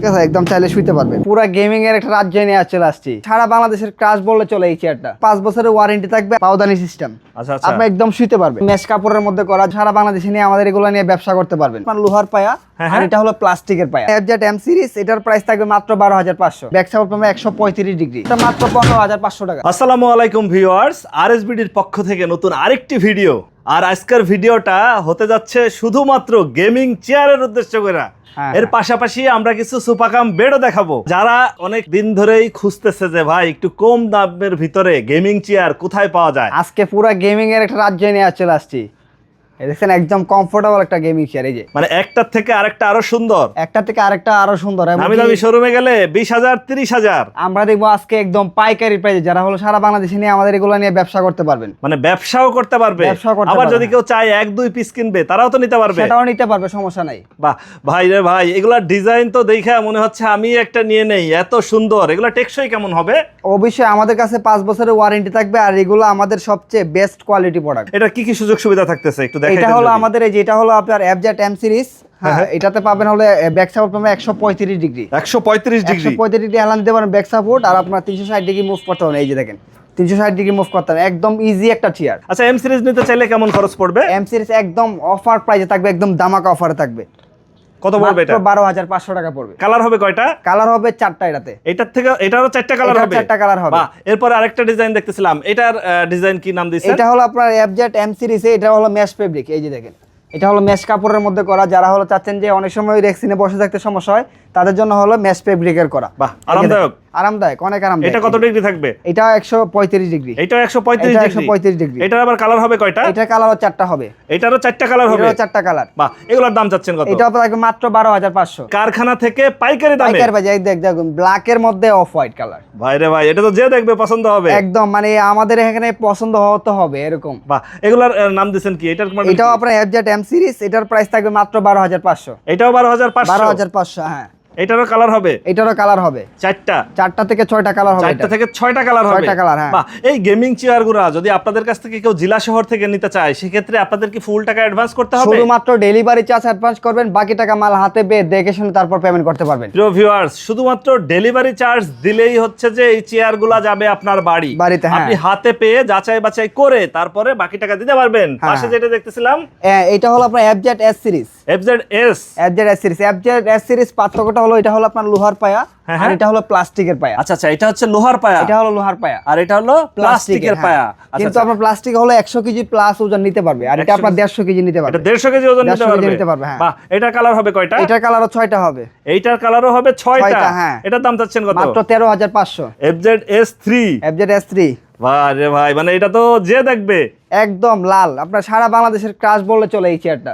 ঠিক আছে একদম চাইলে শুইতে পারবে পুরো গেমিং এর একটা রাজ্য নিয়ে চলে আসছি। সারা বাংলাদেশের ক্রাশ বললে চলে এই চেয়ারটা পাঁচ বছরের ওয়ারেন্টি থাকবে পাউদানি সিস্টেম আচ্ছা আচ্ছা। আপনি একদম শুইতে পারবেন। মেশ কাপড়ের মধ্যে করা সারা বাংলাদেশে নিয়ে আমাদের এগুলো নিয়ে ব্যবসা করতে পারবেন। আপনার লোহার পায়া হ্যাঁ, আর হ্যাঁ। এটা হলো প্লাস্টিকের পায়া। এফজেড এম সিরিজ এটার প্রাইস থাকবে মাত্র বারো হাজার পাঁচশো। ব্যাক সাপোর্ট পাবে একশো পঁয়ত্রিশ ডিগ্রি এটা মাত্র পনেরো হাজার পাঁচশো টাকা। আসসালামু আলাইকুম ভিউয়ার্স আরএসবিডির পক্ষ থেকে নতুন আরেকটি ভিডিও আর আজকের ভিডিওটা হতে যাচ্ছে শুধুমাত্র গেমিং চেয়ারের উদ্দেশ্য করে। হ্যাঁ, এর হ্যাঁ। পাশাপাশি আমরা কিছু সুপাকাম বেডও দেখাবো। যারা অনেক দিন ধরেই খুঁজতেছে যে ভাই একটু কম দামের ভিতরে গেমিং চেয়ার কোথায় পাওয়া যায়? আজকে পুরো গেমিং এর একটা রাজ্য নিয়ে চলে আসছি। দেখছেন একদম কমফোর্টেবল একটা গেমিং চেয়ার এই যে। মানে একটার থেকে আরেকটা আরও সুন্দর। একটা থেকে আরেকটা আরও সুন্দর এবং দামি শোরুমে গেলে বিশ হাজার তিরিশ হাজার। আমরা দেখব আজকে একদম পাইকারি প্রাইসে যারা হলো সারা বাংলাদেশে নিয়ে আমাদের এগুলো নিয়ে ব্যবসা করতে পারবেন। মানে ব্যবসাও করতে পারবে। আবার যদি কেউ চায় এক দুই পিস কিনবে তারাও তো নিতে পারবে। সেটাও নিতে পারবে সমস্যা নাই। বাহ ভাই রে ভাই এগুলার ডিজাইন তো দেখা মনে হচ্ছে আমি একটা নিয়ে নেই এত সুন্দর। এগুলা টেকসই কেমন হবে? অবশ্যই আমাদের কাছে পাঁচ বছরের ওয়ারেন্টি থাকবে আর এগুলো আমাদের সবচেয়ে বেস্ট কোয়ালিটি প্রোডাক্ট এটা কি কি সুযোগ সুবিধা থাকতেছে একটু এটা হলো আমাদের এই যেটা হলো আপনার অ্যাবজেট এম সিরিজ হ্যাঁ এটাতে পাবেন হলে ব্যাক সাপোর্ট পাবেন একশো পঁয়ত্রিশ ডিগ্রি। একশো পঁয়ত্রিশ একশো ডিগ্রি পঁয়ত্রিশ ডিগ্রি হেলান দিতে পারেন ব্যাক সাপোর্ট আর আপনার তিনশো ষাট ডিগ্রি মুভ করতে পারেন এই যে দেখেন তিনশো ষাট ডিগ্রি মুভ করতে হবে। একদম ইজি একটা চেয়ার আচ্ছা এম সিরিজ নিতে চাইলে কেমন খরচ পড়বে? এম সিরিজ একদম অফার প্রাইসে থাকবে একদম দামাকা অফারে থাকবে। কত পড়বে এটা? বারো হাজার পাঁচশো টাকা পড়বে। কালার হবে কয়টা? কালার হবে চারটা এটাতে। এটার থেকে এটারও চারটা কালার হবে? চারটা কালার হবে। এরপর আরেকটা ডিজাইন দেখতেছিলাম। এটার ডিজাইন কি নাম দিয়েছে এটা হলো আপনার এফজেড এম সিরিজে এটা হলো ম্যাশ ফেব্রিক এই যে দেখেন। এটা হলো ম্যাশ কাপড়ের মধ্যে করা। যারা হলো চাচ্ছেন যে অনেক সময় রেক্সিনে বসে থাকতে সমস্যা হয় তাদের জন্য হলো ম্যাশ ফেব্রিকের করা। বাহ, আরামদায়ক। আরামদায়ক অনেক আরামদায়ক। এটা কত ডিগ্রি থাকবে? এটা একশো পঁয়ত্রিশ ডিগ্রি। এটা ডিগ্রি? 135 ডিগ্রি। এটার আবার কালার হবে কয়টা? কালারও চারটা হবে। এটারও চারটা কালার হবে? এটারও চারটা কালার বাহ এগুলোর দাম চাচ্ছেন কত? এটা মাত্র বারো হাজার পাঁচশো। কারখানা থেকে পাইকারি দামে? পাইকার এই দেখ মধ্যে অফ হোয়াইট কালার ভাই রে ভাই এটা তো যে দেখবে পছন্দ হবে। একদম মানে আমাদের এখানে পছন্দ হতে হবে এরকম। বাহ এগুলার নাম দিচ্ছেন কি? এটার মানে এটাও আপনার এফজেড এম সিরিজ এটার প্রাইস থাকবে মাত্র বারো হাজার পাঁচশো। এটাও বারো হাজার বারো পাঁচশো হাজার পাঁচশো হ্যাঁ। এটারও কালার হবে? এটারও কালার হবে। চারটা? চারটা থেকে ছয়টা কালার হবে চারটা থেকে ছয়টা কালার হবে? ছয়টা colour, হ্যাঁ। এই গেমিং চেয়ারগুলা যদি আপনাদের কাছ থেকে কেউ জেলা শহর থেকে নিতে চায় সেক্ষেত্রে আপনাদের কি ফুল টাকা অ্যাডভান্স করতে হবে? শুধুমাত্র ডেলিভারি চার্জ অ্যাডভান্স করবেন বাকি টাকা মাল হাতে পেয়ে দেখে শুনে তারপর পেমেন্ট করতে পারবেন। প্রিয় ভিউয়ার্স শুধুমাত্র ডেলিভারি চার্জ দিলেই হচ্ছে যে এই চেয়ারগুলা যাবে আপনার বাড়ি। বাড়িতে, হ্যাঁ। আপনি হাতে পেয়ে যাচাই বাছাই করে তারপরে বাকি টাকা দিতে পারবেন। হ্যাঁ। পাশে যেটা দেখতেছিলাম এটা হলো আপনার FZ S series FZ S FZ S series FZ S series পার্থক্যটা হলো এটা হলো আপনার লোহার পায়া হ্যাঁ, আর হ্যাঁ। এটা হলো প্লাস্টিকের পায়া। আচ্ছা আচ্ছা এটা হচ্ছে লোহার পায়া। এটা হলো লোহার পায়া। আর এটা হলো প্লাস্টিকের হ্যাঁ। পায়া। আচ্ছা, কিন্তু। আপনার প্লাস্টিক হলো একশো কেজি প্লাস ওজন নিতে পারবে। আর এটা আপনার দেড়শো কেজি নিতে এটা পারবে। দেড়শো কেজি ওজন নিতে পারবে। নিতে পারবে, হ্যাঁ। বাহ এটা কালার হবে কয়টা? এটার কালারও ছয়টা হবে। এইটার কালারও হবে ছয়টা। ছয়টা, হ্যাঁ। এটার দাম চাচ্ছেন কত? মাত্র তেরো হাজার পাঁচশো। FZ S three FZ S three ভাই রে ভাই মানে এটা তো যে দেখবে। একদম লাল। আপনার সারা বাংলাদেশের ক্রাশ বললে চলে এই চেয়ারটা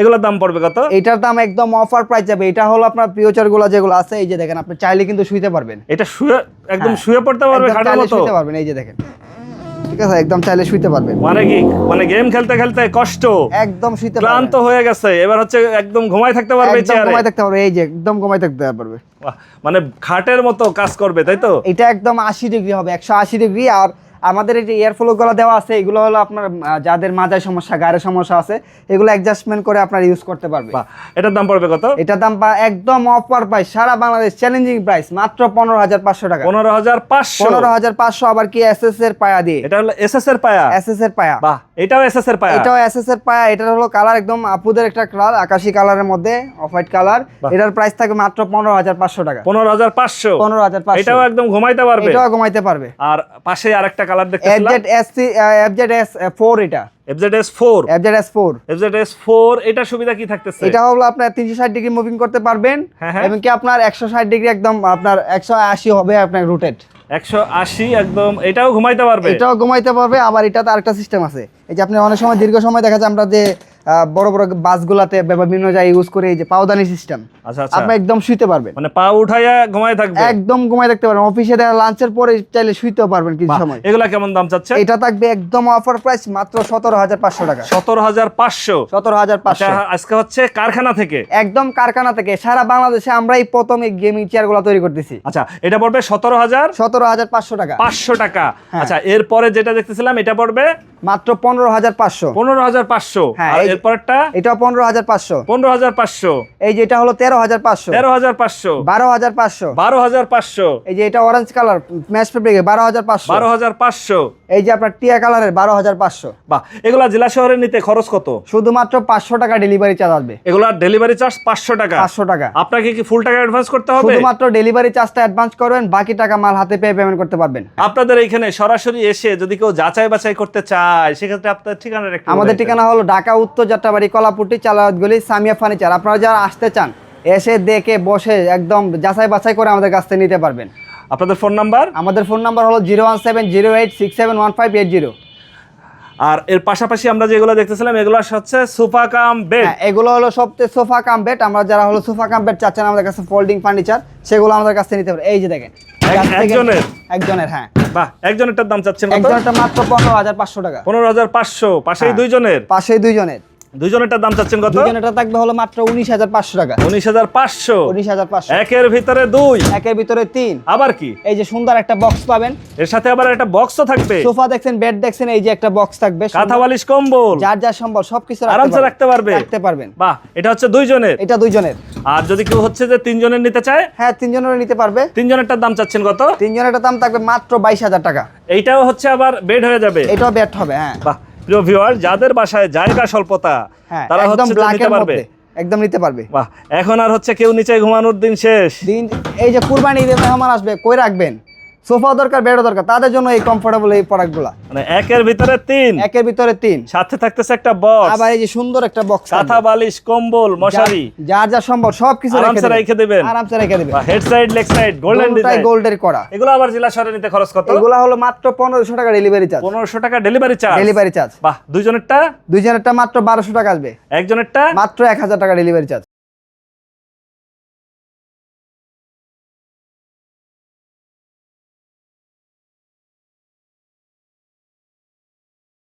এগুলোর দাম পড়বে কত? এটার দাম একদম অফার প্রাইস যাবে। এটা হলো আপনারগুলো যেগুলো আছে এই যে দেখেন আপনি চাইলে কিন্তু শুইতে পারবেন। এটা শুয়ে একদম হ্যাঁ। শুয়ে পড়তে পারবে খাটার মতো? শুইতে পারবেন এই যে দেখেন। ঠিক আছে একদম চাইলে শুইতে পারবেন। মানে কি? মানে গেম খেলতে খেলতে কষ্ট। একদম শুইতে ক্লান্ত হয়ে গেছে। এবার হচ্ছে একদম ঘুমাই থাকতে পারবে চেয়ারে ঘুমাই থাকতে পারবে এই যে একদম ঘুমাই থাকতে পারবে। মানে খাটের মতো কাজ করবে তাই তো? এটা একদম আশি ডিগ্রি হবে একশো আশি ডিগ্রি আর আমাদের এই যে এয়ারফ্লো গুলো দেওয়া আছে এগুলো হলো আপনার যাদের মাজায় সমস্যা গাড়ের সমস্যা আছে এগুলো অ্যাডজাস্টমেন্ট করে আপনার ইউজ করতে পারবে। এটার দাম পড়বে কত? এটার দাম একদম অফার প্রাইস সারা বাংলাদেশ চ্যালেঞ্জিং প্রাইস মাত্র পনেরো হাজার পাঁচশো টাকা। পনেরো হাজার পাঁচশো? পনেরো হাজার পাঁচশো আবার কি এস এস এর পায়া দিয়ে? এটা হলো এস এস এর পায়া? এস এস এর পায়া। বাহ এটাও এস এস এর পায়া? এটাও এস এস এর পায়া এটার হলো কালার একদম আপুদের একটা কালার আকাশি কালারের মধ্যে অফ হোয়াইট কালার এটার প্রাইস থাকে মাত্র পনেরো হাজার পাঁচশো টাকা। পনেরো হাজার পাঁচশো? পনেরো হাজার পাঁচশো। এটাও একদম ঘুমাইতে পারবে? এটাও কমাইতে পারবে। আর পাশে আরেকটা কালার দেখতেছিলাম। এটা। ফোর এফজেড এস ফোর এটা সুবিধা কি থাকতেছে? এটা হলো আপনার তিনশো ষাট ডিগ্রি মুভিং করতে পারবেন হ্যাঁ, হ্যাঁ। এবং কি আপনার একশো ষাট ডিগ্রি একদম আপনার একশো আশি হবে আপনার রোটেট একশো আশি একদম এটাও ঘুমাইতে পারবে? এটাও ঘুমাইতে পারবে আবার এটাতে আরেকটা সিস্টেম আছে। এই যে আপনি অনেক সময় দীর্ঘ সময় দেখা যায় আমরা যে বড় বড় বাসগুলাতে বিভিন্ন জায়গায় ইউজ করে এই যে পাউদানি সিস্টেম আচ্ছা আচ্ছা। আপনি একদম শুইতে পারবেন। মানে পা উঠাইয়া ঘুমাই থাকবে? একদম ঘুমাই থাকতে পারবেন। অফিসে লাঞ্চের পরে চাইলে শুইতেও পারবেন কিছু সময়। এগুলা কেমন দাম চাচ্ছে এটা থাকবে একদম অফার প্রাইস মাত্র সতেরো হাজার পাঁচশো টাকা। সতেরো হাজার পাঁচশো? সতেরো হাজার পাঁচশো। আজকে হচ্ছে কারখানা থেকে? একদম কারখানা থেকে। সারা বাংলাদেশে আমরাই প্রথম এই গেমিং চেয়ারগুলো তৈরি করতেছি। আচ্ছা এটা পড়বে সতেরো হাজার? সতেরো হাজার পাঁচশো টাকা। পাঁচশো টাকা। হ্যাঁ। আচ্ছা এরপরে যেটা দেখতেছিলাম এটা পড়বে? মাত্র পনেরো হাজার পাঁচশো। পনেরো হাজার পাঁচশো। হ্যাঁ, আর এরপরটা? এটাও পনেরো হাজার পাঁচশো। পনেরো হাজার পাঁচশো। এই যে এটা হলো তেরো হাজার পাঁচশো। তেরো হাজার পাঁচশো। বারো হাজার পাঁচশো। বারো হাজার পাঁচশো। এই যে এটা অরেঞ্জ কালার ম্যাচ ফেব্রিক বারো হাজার পাঁচশো। বারো হাজার পাঁচশো। এই যে আপনার টিয়া কালারের বারো হাজার পাঁচশো। বাহ এগুলা জেলা শহরে নিতে খরচ কত? শুধুমাত্র পাঁচশো টাকা ডেলিভারি চার্জ আসবে। এগুলার ডেলিভারি চার্জ পাঁচশো টাকা। পাঁচশো টাকা। আপনাকে কি ফুল টাকা অ্যাডভান্স করতে হবে? শুধুমাত্র ডেলিভারি চার্জটা অ্যাডভান্স করবেন বাকি টাকা মাল হাতে পেয়ে পেমেন্ট করতে পারবেন। আপনাদের এইখানে সরাসরি এসে যদি কেউ যাচাই বাছাই করতে চায় সেক্ষেত্রে আপনার ঠিকানা আমাদের ঠিকানা হলো ঢাকা উত্তর যাত্রাবাড়ি কলাপুটি চালাতগুলি সামিয়া ফার্নিচার। আপনারা যারা আসতে চান এসে দেখে বসে একদম যাচাই বাছাই করে আমাদের কাছ থেকে নিতে পারবেন। আপনাদের ফোন নাম্বার? আমাদের ফোন নাম্বার হলো zero one seven zero eight six seven one five eight zero. আর এর পাশাপাশি আমরা যেগুলো দেখতেছিলাম এগুলো হচ্ছে সোফা কাম বেড। হ্যাঁ এগুলো হলো সবচেয়ে সোফা কাম বেড। আমরা যারা হলো সোফা কাম বেড চাচ্ছেন আমাদের কাছে ফোল্ডিং ফার্নিচার সেগুলো আমাদের কাছ থেকে নিতে পারবেন। এই যে দেখেন একজনের? একজনের হ্যাঁ। বাহ একজনেরটার দাম চাচ্ছেন একজনেরটা মাত্র পনেরো হাজার পাঁচশো টাকা। পনেরো হাজার পাঁচশো পাশেই হ্যাঁ। দুইজনের? পাশেই দুইজনের। দুইজনেরটার দাম চাচ্ছেন কত? দুইজনেরটা থাকবে হলো মাত্র উনিশ হাজার পাঁচশো টাকা। উনিশ হাজার পাঁচশো। উনিশ হাজার পাঁচশো। একের ভিতরে দুই। একের ভিতরে তিন। আবার কি? এই যে সুন্দর একটা বক্স পাবেন। এর সাথে আবার একটা বক্সও থাকবে। সোফা দেখছেন বেড দেখছেন এই যে একটা বক্স থাকবে। কাঁথা বালিশ কম্বল। যার যার সম্ভব সবকিছু আরামসে রাখতে পারবে। রাখতে পারবেন। বাহ এটা হচ্ছে দুইজনের। এটা দুইজনের। আর যদি কেউ হচ্ছে যে তিনজনের নিতে চায়? হ্যাঁ তিনজনের নিতে পারবে। তিনজনেরটার দাম চাচ্ছেন কত? তিনজনেরটা দাম থাকবে মাত্র বাইশ হাজার টাকা। এইটাও হচ্ছে আবার বেড হয়ে যাবে। এটাও বেড হবে হ্যাঁ। বাহ প্রিয় ভিউয়ার যাদের বাসায় জায়গা স্বল্পতা হ্যাঁ তারা হচ্ছে নিতে পারবে। একদম নিতে পারবে। বাহ এখন আর হচ্ছে কেউ নিচে ঘুমানোর দিন শেষ। দিন এই যে কুরবানি ঈদের মেহমান আসবে কই রাখবেন? সোফা দরকার বেডও দরকার। তাদের জন্য এই কমফোর্টেবল এই প্রোডাক্টগুলো মানে একের ভিতরে তিন। একের ভিতরে তিন। সাথে থাকতেছে একটা বক্স আবার এই যে সুন্দর একটা বক্স কাঁথা বালিশ কম্বল মশারি। যার যা সম্ভব সবকিছু আরামসে রেখে দিবেন। আরামসে রেখে দিবেন। Head side leg side golden design গোল্ডের করা। এগুলো আবার জেলা শহরে নিতে খরচ কত? এগুলা হলো মাত্র পনেরোশো টাকা ডেলিভারি চার্জ পনেরোশো টাকা ডেলিভারি চার্জ ডেলিভারি চার্জ বাহ দুইজনেরটা? দুইজনেরটা মাত্র বারোশো টাকা আসবে। একজনেরটা? মাত্র এক হাজার টাকা ডেলিভারি চার্জ